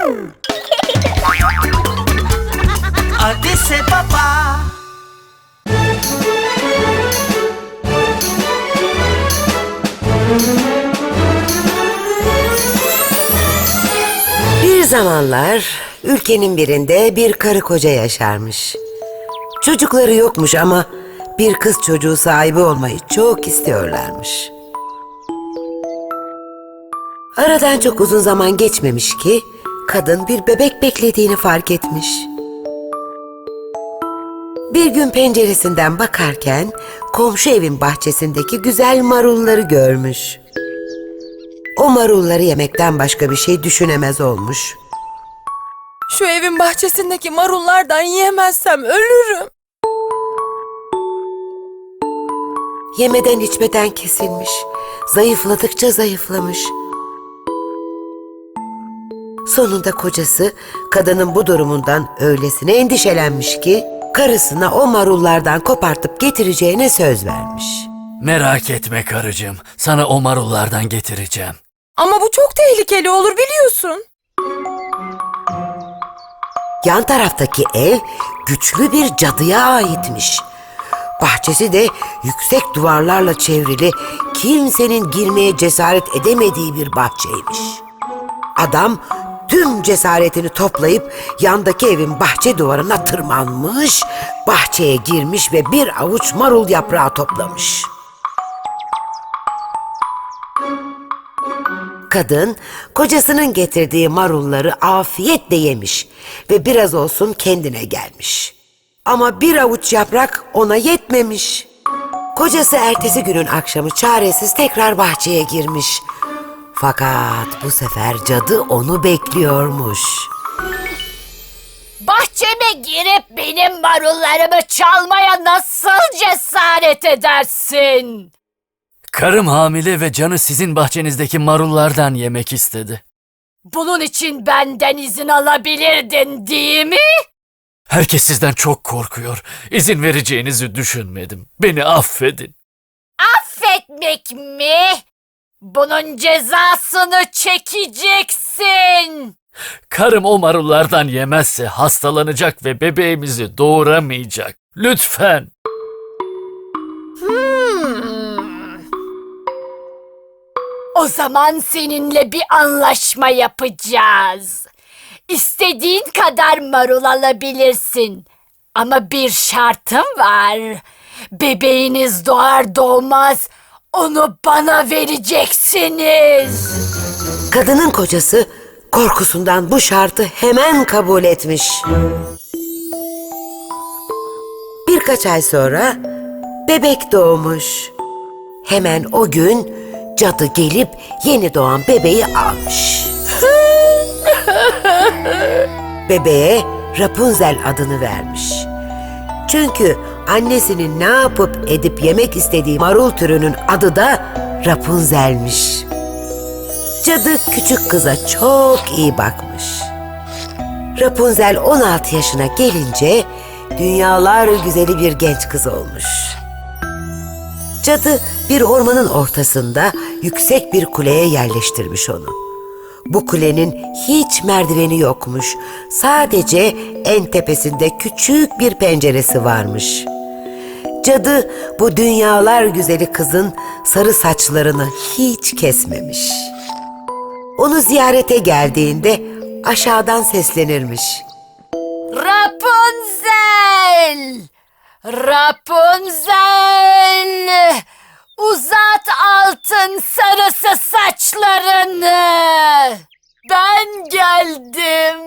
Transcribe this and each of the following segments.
Dice papá. Bir zamanlar ülkenin birinde bir karı koca yaşarmış. Çocukları yokmuş ama bir kız çocuğu sahibi olmayı çok istiyorlarmış. Aradan çok uzun zaman geçmemiş ki kadın bir bebek beklediğini fark etmiş. Bir gün penceresinden bakarken komşu evin bahçesindeki güzel marulları görmüş. O marulları yemekten başka bir şey düşünemez olmuş. Şu evin bahçesindeki marullardan yiyemezsem ölürüm. Yemeden içmeden kesilmiş. Zayıfladıkça zayıflamış. Sonunda kocası kadının bu durumundan öylesine endişelenmiş ki karısına o marullardan kopartıp getireceğine söz vermiş. Merak etme karıcığım. Sana o marullardan getireceğim. Ama bu çok tehlikeli olur biliyorsun. Yan taraftaki ev güçlü bir cadıya aitmiş. Bahçesi de yüksek duvarlarla çevrili, kimsenin girmeye cesaret edemediği bir bahçeymiş. Adam tüm cesaretini toplayıp yandaki evin bahçe duvarına tırmanmış, bahçeye girmiş ve bir avuç marul yaprağı toplamış. Kadın kocasının getirdiği marulları afiyetle yemiş ve biraz olsun kendine gelmiş. Ama bir avuç yaprak ona yetmemiş. Kocası ertesi günün akşamı çaresiz tekrar bahçeye girmiş. Fakat bu sefer cadı onu bekliyormuş. Bahçeme girip benim marullarımı çalmaya nasıl cesaret edersin? Karım hamile ve canı sizin bahçenizdeki marullardan yemek istedi. Bunun için benden izin alabilirdin değil mi? Herkes sizden çok korkuyor. İzin vereceğinizi düşünmedim. Beni affedin. Affetmek mi? Bunun cezasını çekeceksin. Karım o marullardan yemezse hastalanacak ve bebeğimizi doğuramayacak. Lütfen. O zaman seninle bir anlaşma yapacağız. İstediğin kadar marul alabilirsin. Ama bir şartım var. Bebeğiniz doğar doğmaz onu bana vereceksiniz. Kadının kocası korkusundan bu şartı hemen kabul etmiş. Birkaç ay sonra bebek doğmuş. Hemen o gün cadı gelip yeni doğan bebeği almış. Bebeğe Rapunzel adını vermiş. Çünkü annesinin ne yapıp edip yemek istediği marul türünün adı da Rapunzel'miş. Cadı küçük kıza çok iyi bakmış. Rapunzel 16 yaşına gelince dünyalar güzeli bir genç kız olmuş. Cadı bir ormanın ortasında yüksek bir kuleye yerleştirmiş onu. Bu kulenin hiç merdiveni yokmuş. Sadece en tepesinde küçük bir penceresi varmış. Cadı bu dünyalar güzeli kızın sarı saçlarını hiç kesmemiş. Onu ziyarete geldiğinde aşağıdan seslenirmiş. Rapunzel! Rapunzel! Uzat altın sarısı saçlarını! Ben geldim.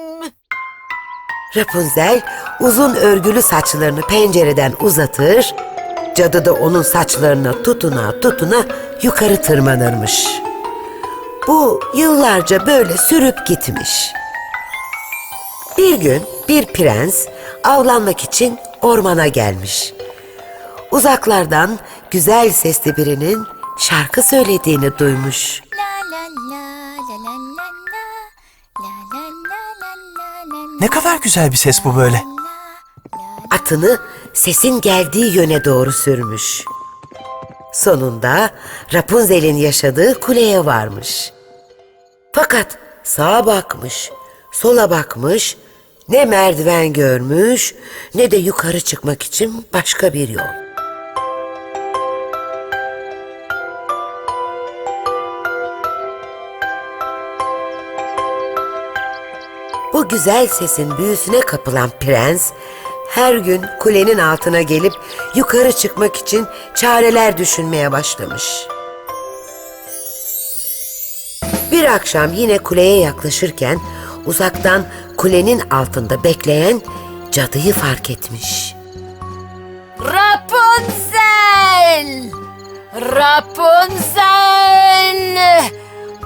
Rapunzel uzun örgülü saçlarını pencereden uzatır, cadı da onun saçlarına tutuna tutuna yukarı tırmanırmış. Bu yıllarca böyle sürüp gitmiş. Bir gün bir prens avlanmak için ormana gelmiş. Uzaklardan güzel sesli birinin şarkı söylediğini duymuş. Ne kadar güzel bir ses bu böyle. Atını sesin geldiği yöne doğru sürmüş. Sonunda Rapunzel'in yaşadığı kuleye varmış. Fakat sağa bakmış, Sola bakmış, ne merdiven görmüş ne de yukarı çıkmak için başka bir yol. Bu güzel sesin büyüsüne kapılan prens her gün kulenin altına gelip yukarı çıkmak için çareler düşünmeye başlamış. Bir akşam yine kuleye yaklaşırken uzaktan kulenin altında bekleyen cadıyı fark etmiş. Rapunzel! Rapunzel!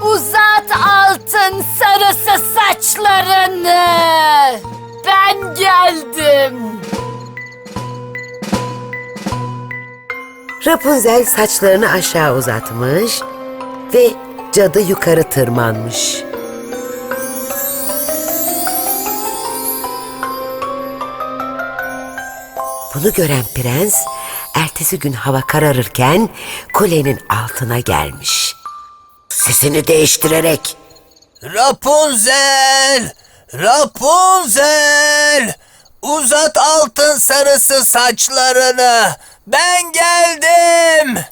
Uzat altın sarısı saçlarını! Ben geldim. Rapunzel saçlarını aşağı uzatmış ve cadı yukarı tırmanmış. Bunu gören prens ertesi gün hava kararırken kulenin altına gelmiş. Sesini değiştirerek Rapunzel! Rapunzel! Uzat altın sarısı saçlarını. Ben geldim.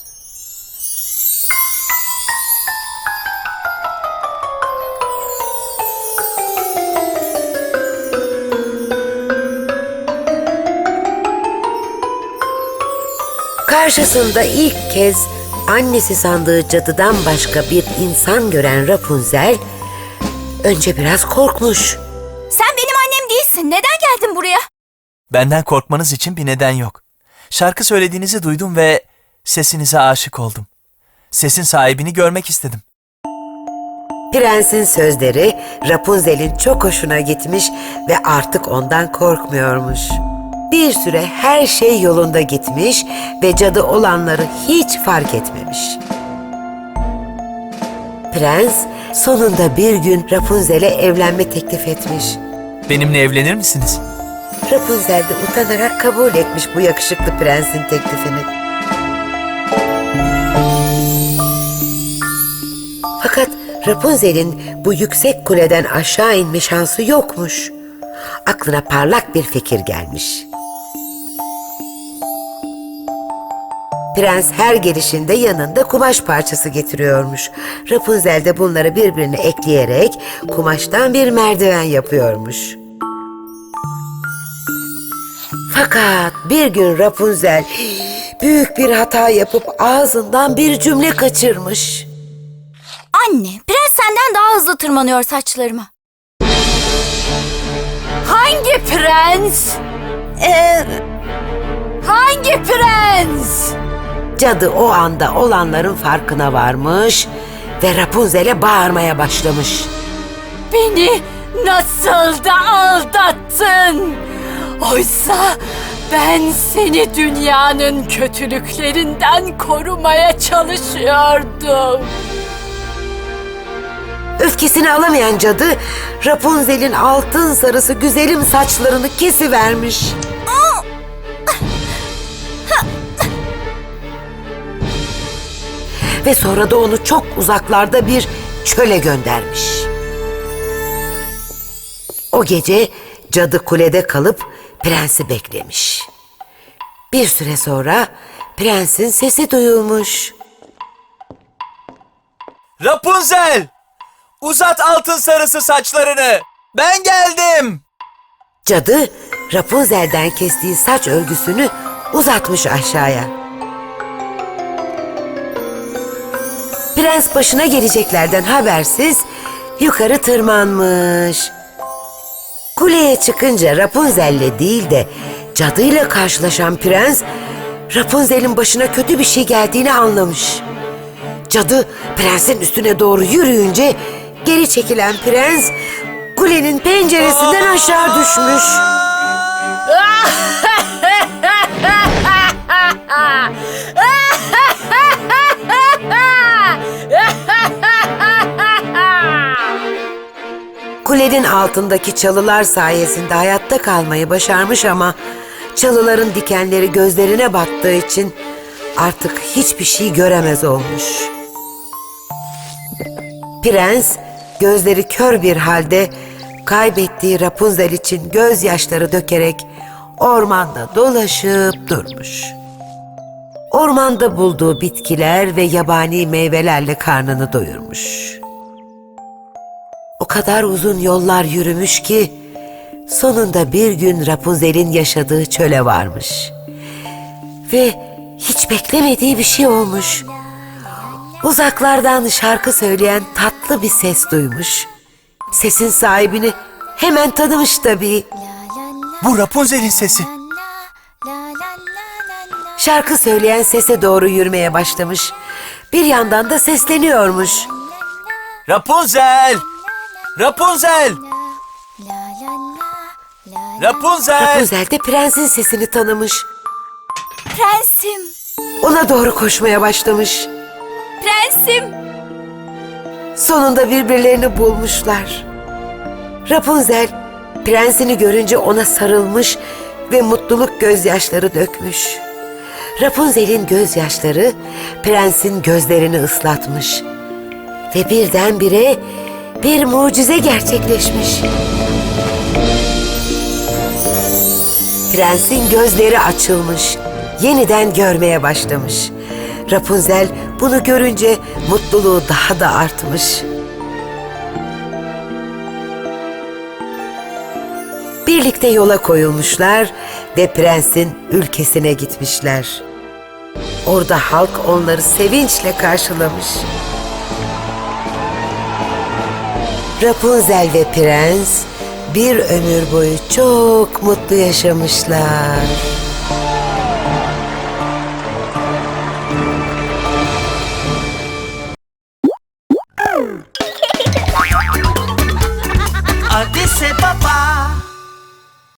Karşısında ilk kez annesi sandığı cadıdan başka bir insan gören Rapunzel önce biraz korkmuş. Değilsin. Neden geldin buraya? Benden korkmanız için bir neden yok. Şarkı söylediğinizi duydum ve sesinize aşık oldum. Sesin sahibini görmek istedim. Prensin sözleri Rapunzel'in çok hoşuna gitmiş ve artık ondan korkmuyormuş. Bir süre her şey yolunda gitmiş ve cadı olanları hiç fark etmemiş. Prens sonunda bir gün Rapunzel'e evlenme teklif etmiş. Benimle evlenir misiniz? Rapunzel de utanarak kabul etmiş bu yakışıklı prensin teklifini. Fakat Rapunzel'in bu yüksek kuleden aşağı inme şansı yokmuş. Aklına parlak bir fikir gelmiş. Prens her gelişinde yanında kumaş parçası getiriyormuş. Rapunzel de bunları birbirine ekleyerek kumaştan bir merdiven yapıyormuş. Fakat bir gün Rapunzel büyük bir hata yapıp ağzından bir cümle kaçırmış. Anne, prens senden daha hızlı tırmanıyor saçlarıma. Hangi prens? Ee, Hangi prens? Cadı o anda olanların farkına varmış ve Rapunzel'e bağırmaya başlamış. Beni nasıl da aldattın? Oysa ben seni dünyanın kötülüklerinden korumaya çalışıyordum. Öfkesini alamayan cadı Rapunzel'in altın sarısı güzelim saçlarını kesivermiş. Ve sonra da onu çok uzaklarda bir çöle göndermiş. O gece cadı kulede kalıp prensi beklemiş. Bir süre sonra prensin sesi duyulmuş. Rapunzel! Uzat altın sarısı saçlarını. Ben geldim. Cadı Rapunzel'den kestiği saç örgüsünü uzatmış aşağıya. Prens başına geleceklerden habersiz yukarı tırmanmış. Kuleye çıkınca Rapunzel'le değil de cadıyla karşılaşan prens Rapunzel'in başına kötü bir şey geldiğini anlamış. Cadı prensin üstüne doğru yürüyünce geri çekilen prens kulenin penceresinden aşağı düşmüş. Kulenin altındaki çalılar sayesinde hayatta kalmayı başarmış ama çalıların dikenleri gözlerine battığı için artık hiçbir şey göremez olmuş. Prens gözleri kör bir halde kaybettiği Rapunzel için gözyaşları dökerek ormanda dolaşıp durmuş. Ormanda bulduğu bitkiler ve yabani meyvelerle karnını doyurmuş. Kadar uzun yollar yürümüş ki sonunda bir gün Rapunzel'in yaşadığı çöle varmış. Ve hiç beklemediği bir şey olmuş. Uzaklardan şarkı söyleyen tatlı bir ses duymuş. Sesin sahibini hemen tanımış tabii. Bu Rapunzel'in sesi. Şarkı söyleyen sese doğru yürümeye başlamış. Bir yandan da sesleniyormuş. Rapunzel! Rapunzel! Rapunzel! Rapunzel de prensin sesini tanımış. Prensim, Ona doğru koşmaya başlamış. prensim. Sonunda birbirlerini bulmuşlar. Rapunzel prensini görünce ona sarılmış ve mutluluk gözyaşları dökmüş. Rapunzel'in gözyaşları prensin gözlerini ıslatmış. Ve birdenbire bir mucize gerçekleşmiş. Prensin gözleri açılmış, yeniden görmeye başlamış. Rapunzel bunu görünce mutluluğu daha da artmış. Birlikte yola koyulmuşlar ve prensin ülkesine gitmişler. Orada halk onları sevinçle karşılamış. Rapunzel ve prens bir ömür boyu çok mutlu yaşamışlar.